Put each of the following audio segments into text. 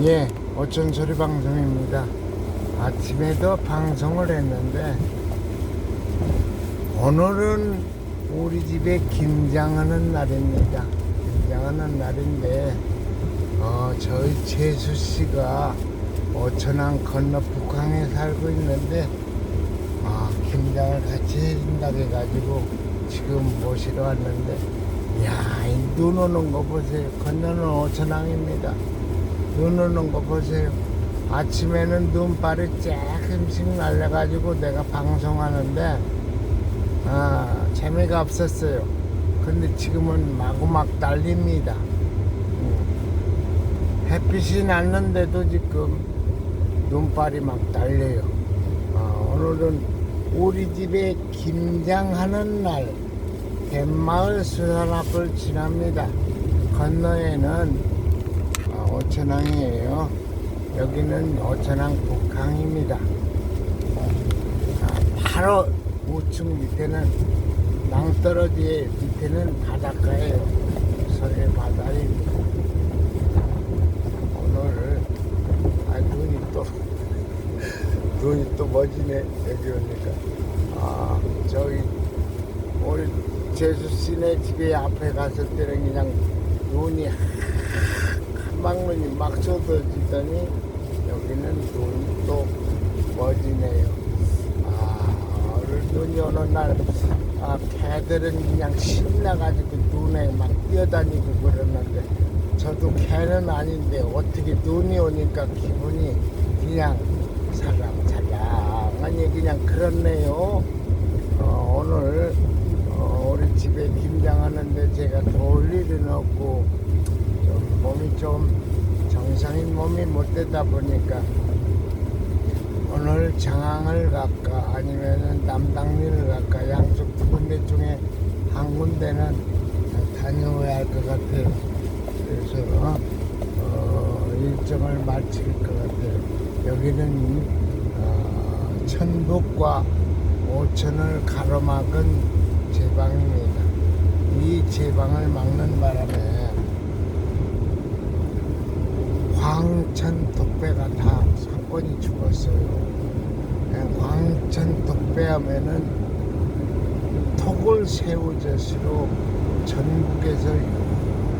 예, 오천 소리 방송입니다. 아침에도 방송을 했는데 오늘은 우리 집에 김장하는 날입니다. 김장하는 날인데 어, 저희 재수 씨가 오천항 건너 북항에 살고 있는데 아, 김장을 같이 해준다고 해가지고 지금 모시러 왔는데 이눈 오는 거 보세요. 건너는 오천항입니다. 눈 오는 거 보세요. 아침에는 눈발이 조금씩 날려가지고 내가 방송하는데 아, 재미가 없었어요. 근데 지금은 마구막 달립니다. 음. 햇빛이 났는데도 지금 눈발이 막 달려요. 아, 오늘은 우리 집에 김장하는 날 갯마을 수산 앞을 지납니다. 건너에는 아, 오천항이에요. 여기는 오천항 북항입니다. 아, 바로 우측 밑에는 낭떠러지 밑에는 바닷가예요. 서해 바다입니다. 오늘 아 눈이 또 눈이 또 멋지네 여기 오니까 아 저기 우리 제수 씨네 집에 앞에 갔을 때는 그냥 눈이 한방눈이 막 쏟아지더니 여기는 눈이 또 멋지네요. 아 눈이 오는 날 아, 개들은 그냥 신나가지고 눈에 막 뛰어다니고 그러는데 저도 개는 아닌데 어떻게 눈이 오니까 기분이 그냥 살랑살랑하니 그냥 그렇네요. 어, 오늘 어, 우리 집에 김장하는데 제가 도울 일은 없고 좀 몸이 좀 정상인 몸이 못 되다 보니까 오늘 장항을 갈까 아니면은 남당리를 갈까 양쪽 두 군데 중에 한 군데는 다녀와야 할 것 같아요. 그래서 어, 일정을 마칠 것 같아요. 여기는 어, 천북과 오천을 가로막은 제방입니다. 이 제방을 막는 바람에 광천 독배가 다 사건이 죽었어요. 예, 광천 독배하면은 토골 새우젓으로 전국에서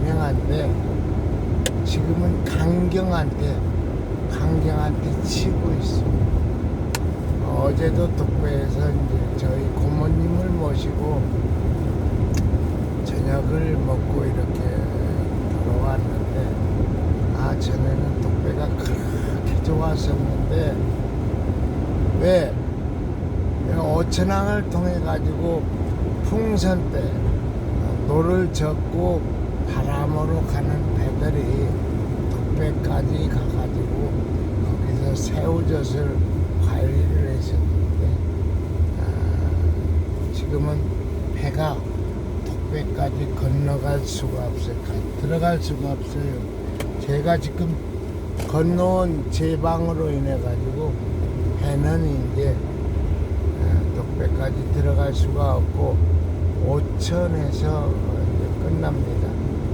유명한데 지금은 강경한테 강경한테 치고 있습니다. 어제도 독배에서 이제 저희 고모님을 모시고 저녁을 먹고 이렇게 돌아왔는데 아 전에는 독배가 그렇게 좋았었는데 왜 내가 오천항을 통해 가지고 풍선 때 노를 젓고 바람으로 가는 배들이 독배까지 가가지고 거기서 새우젓을 관리를 했었는데 아, 지금은 배가 독배까지 건너갈 수가 없어요. 가- 들어갈 수가 없어요. 제가 지금 건너온 제 방으로 인해 가지고 배는 이제 아, 독배까지 들어갈 수가 없고 오천에서 끝납니다.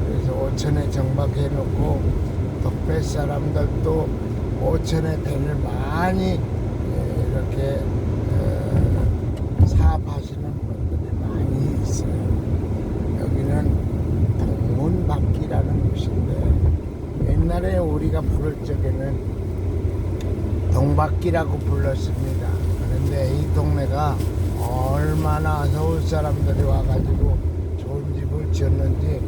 그래서 오천에 정박해 놓고 독배 사람들도 오천에 배를 많이 예, 이렇게 어, 사업하시는 분들이 많이 있어요. 여기는 동문박기라는 곳인데 옛날에 우리가 부를 적에는 동박기라고 불렀습니다. 그런데 이 동네가 얼마나 서울 사람들이 와가지고 좋은 집을 지었는지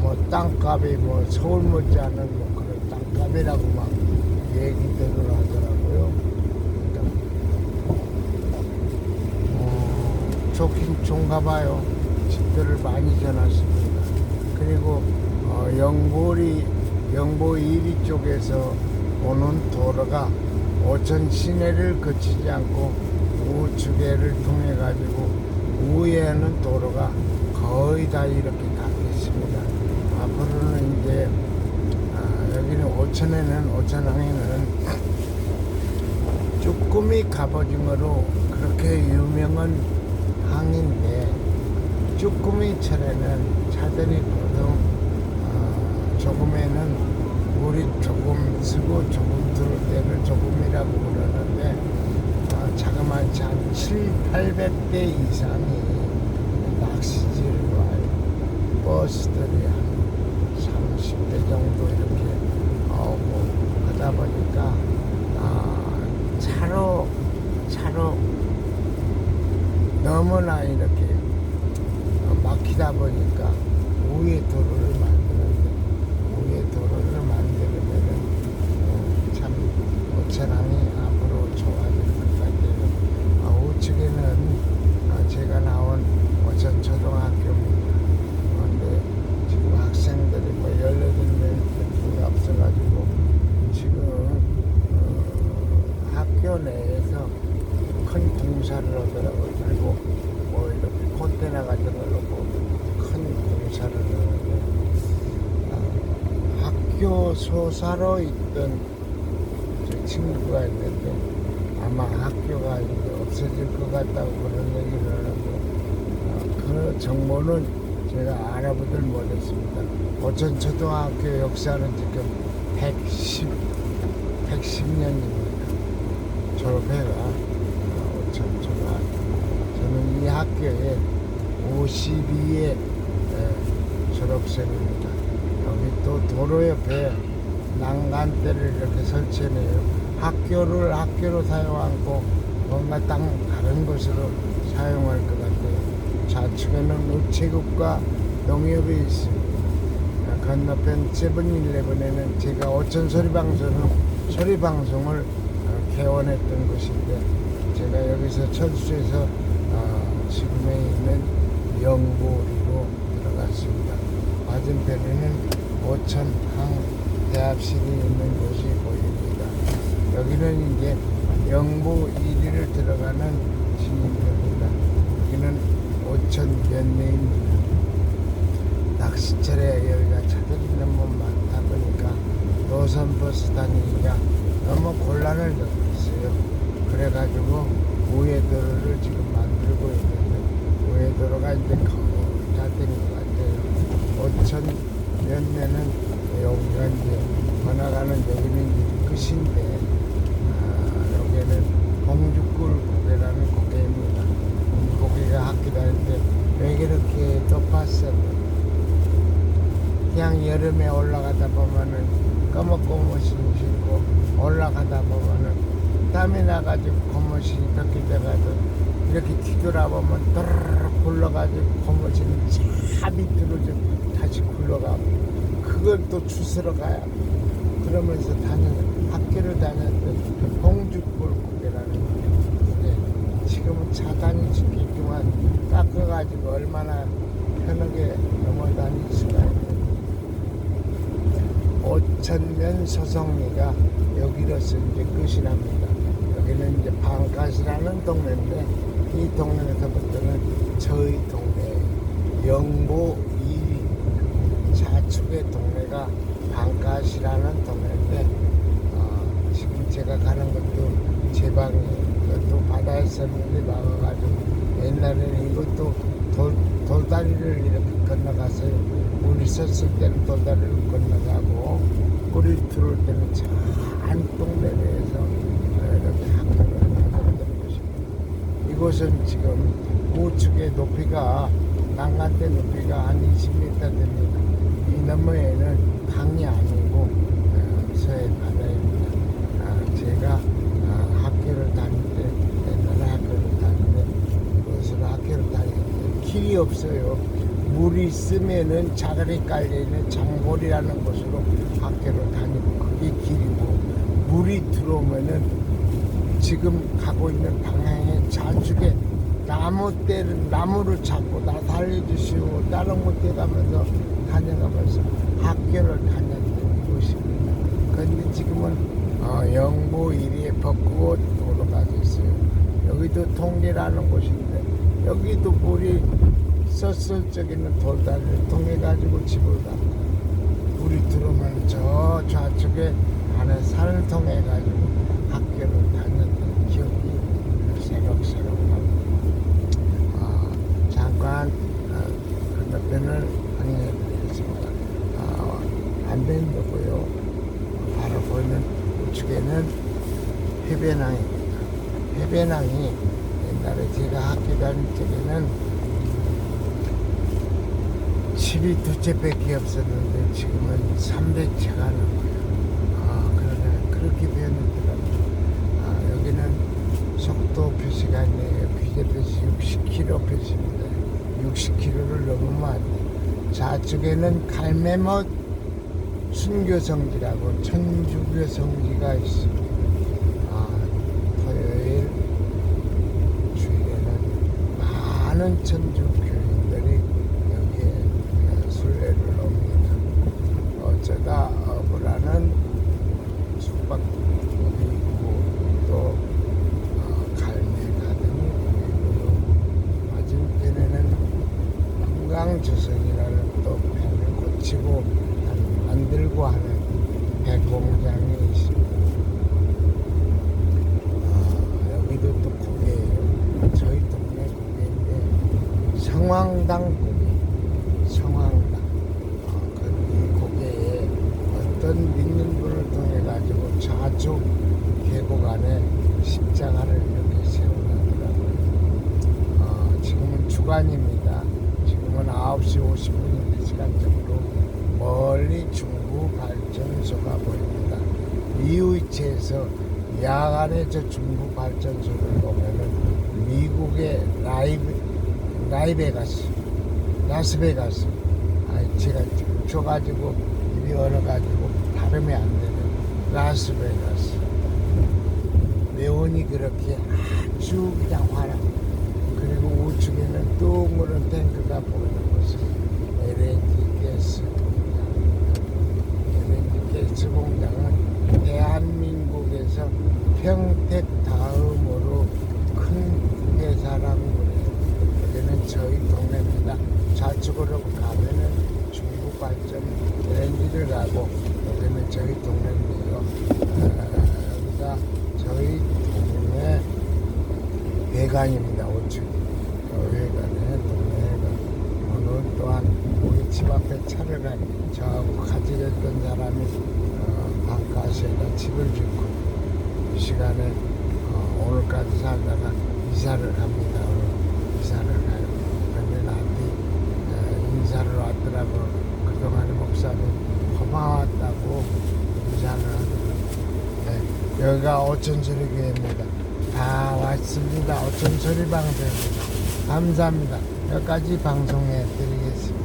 뭐 땅값이 뭐 서울 못지않은 뭐 그런 땅값이라고 막 얘기들을 하더라고요. 어, 좋긴 좋은가 봐요. 집들을 많이 지어놨습니다. 그리고 어, 영보리 영보 이리 쪽에서 오는 도로가 오천 시내를 거치지 않고 우측에를 통해 가지고 우에는 도로가 거의 다 이렇게 닿겠습니다. 앞으로는 이제 아, 여기는 오천에는 오천항에는 쭈꾸미 갑오징어로 그렇게 유명한 항인데 쭈꾸미 철에는 차들이 보통 어, 조금에는 물이 조금 쓰고 조금 들을 때는 조금이라고 그러는데 어, 자그마치 한 7, 800대 이상이 와요. 버스들이 한 30대 정도 이렇게 오고 하다 보니까 아, 차로 차로 너무나 이렇게 어, 막히다 보니까 우회 도로를 만드는데 우회 도로를 만들면은 어, 참 오차량이 앞으로 좋아질 것 같아요. 아, 우측에는 어, 제가 나온 오천 초등학교입니다. 그런데 지금 학생들이 뭐 18명밖에 없어가지고 지금 어, 학교 내에서 큰 공사를 하더라고요. 그리고 뭐 이렇게 콘테나 같은 걸 놓고 큰 공사를 하는데 아, 소사로 있던 저 친구가 있는데 아마 학교가 이제 없어질 것 같다고 그런 얘기를 하는데 아, 그 정보는 제가 알아보질 못했습니다. 오천 초등학교 역사는 지금 110, 110년입니다. 졸업해가 오천 초등학교. 저는 이 학교에 52의 졸업생입니다. 또 도로 옆에 난간대를 이렇게 설치해내요. 학교를 학교로 사용하고 뭔가 땅 다른 곳으로 사용할 것 같아요. 좌측에는 우체국과 농협이 있습니다. 건너편 세븐일레븐에는 제가 오천 소리방송을 소리방송을 어, 개원했던 곳인데 제가 여기서 철수해서 어, 지금에 있는 영구리로 들어갔습니다. 맞은편에는 오천항 대합실이 있는 곳이 보입니다. 여기는 이제 영부 1위를 들어가는 진입입니다. 여기는 오천 연내입니다. 낚시철에 여기가 차들이 너무 많다 보니까 노선 버스 다니기가 너무 곤란을 겪었어요. 그래가지고 우회도로를 지금 만들고 있는데 우회도로가 이제 거의 다된것 같아요. 오천 연내는 여기가 이제 번화가는 여기는 끝인데 아, 여기는 봉주굴 고개라는 고개입니다. 이 고개가 학교 다닐 때왜 이렇게 높았어요? 그냥 여름에 올라가다 보면은 꺼먹고무신 신고 올라가다 보면은 땀이 나가지고 고무신이 벗길 때가도 이렇게 뒤돌아보면 또르르 굴러가지고 고무신이 차 밑으로 좀 다시 굴러가고 그걸 또 주스러 가야 돼. 그러면서 다니는 학교를 다녔던 봉주골 고개라는 데 지금은 차단이 지키지만 깎아가지고 얼마나 편하게 넘어다닐 수가 있는 오천면 소성리가 여기로서 이제 끝이 납니다. 여기는 이제 방가시라는 동네인데 이 동네에서부터는 저희 동네 영보 이 좌측의 동네가 방가시라는 동네인데 어, 지금 제가 가는 것도 제 방이에요. 이것도 바다에 있었는데 막아가지고 옛날에는 이것도 돌, 돌다리를 이렇게 건너갔어요. 우리 섰을 때는 돌다리를 건너가고 우리 들어올 때는 저 안동네에서 이렇게 학교를 다녔던 곳입니다. 이곳은 지금 우측의 높이가 난간대 높이가 한 20m 됩니다. 이 너머에는 강이 아니고 어, 서해 바다입니다. 아, 제가 아, 학교를 다닐 때 옛날에 학교를 다닐 때 그것으로 학교를 다닐 때 길이 없어요. 물이 있으면은 자갈이 깔려있는 장골이라는 곳으로 학교를 다니고 그게 길이고 물이 들어오면은 지금 가고 있는 방향에 좌측에 나무 떼를 나무를 잡고 나 달려주시오 다른 곳에 가면서 다녀가면서 학교를 다녔던 곳입니다. 그런데 지금은 어, 영보 1위에 벚꽃 도로가 됐어요. 여기도 통계라는 곳인데 여기도 물이 썼을 적에는 돌다리를 통해 가지고 집을 가. 물이 들어오면 저 좌측에 안에 산을 통해 가지고 학교를 다녔던 기억이 새록새록합니다. 아, 잠깐 어, 건너편을 확인해 드리겠습니다. 아, 안 된다고요. 바로 보이는 우측에는 해변항입니다. 해변항이 옛날에 제가 학교 다닐 적에는 집이 두 채 밖에 없었는데 지금은 300채가 넘어요. 아, 그러네. 그렇게 변했더라고요. 아, 여기는 속도 표시가 아니에요. 규제 표시 60km 표시입니다. 60km를 넘으면 안 돼요. 좌측에는 갈매못 순교성지라고 천주교성지가 있습니다. 아, 토요일 주일에는 많은 천주 교인들이 여기에 순례를 옵니다. 어쩌다 어부라는 숙박국이 있고 또 어, 갈매 가든이 보이고요. 맞은편에는 금강조선이라는 또 배를 고치고 한- 만들고 하는 배공장이 있습니다. 아, 여기도 또 고개예요. 저희 동네 고개인데 성황당 고개, 성황당. 어, 그이 고개에 어떤 믿는 분을 통해 가지고 좌측 계곡 안에 십자가를 이렇게 세워놨더라고요. 어, 지금은 주간입니다. 지금은 9시 50분인데 시간적으로 멀리 중부 발전소가 보입니다. 이위치에서 야간에 저 중부 발전소를 보면은 미국의 라이브, 라이베가스, 라스베가스. 아, 제가 쳐가지고 입이 얼어가지고 발음이 안 되는 라스베가스. 매원이 그렇게 아주 그냥 환한 그리고 우측에는 둥그런 탱크가 보이는 곳은 LNG 가스 공장입니다. LNG 가스 공장은 대한민국에서 평택 다음으로 큰 회사라고 그래요. 여기는 저희 동네입니다. 좌측으로 가면은 중국 발전 LNG를 가고 여기는 저희 동네인데요. 아, 여기가 저희 동네 배관입니다. 우측 어, 외관에 동네가 오늘 또한 우리 집 앞에 차를 가 저하고 됐던 사람이 어, 방가시에다 집을 짓고 이 시간에 어, 오늘까지 살다가 이사를 갑니다. 오늘 이사를 가요. 그런데 나한테 어, 인사를 왔더라고 그동안에 목사님 고마웠다고 인사를 하더라고 네, 여기가 오천소리 교회입니다. 다 왔습니다. 오천소리 방송입니다. 감사합니다. 여기까지 방송해 드리겠습니다.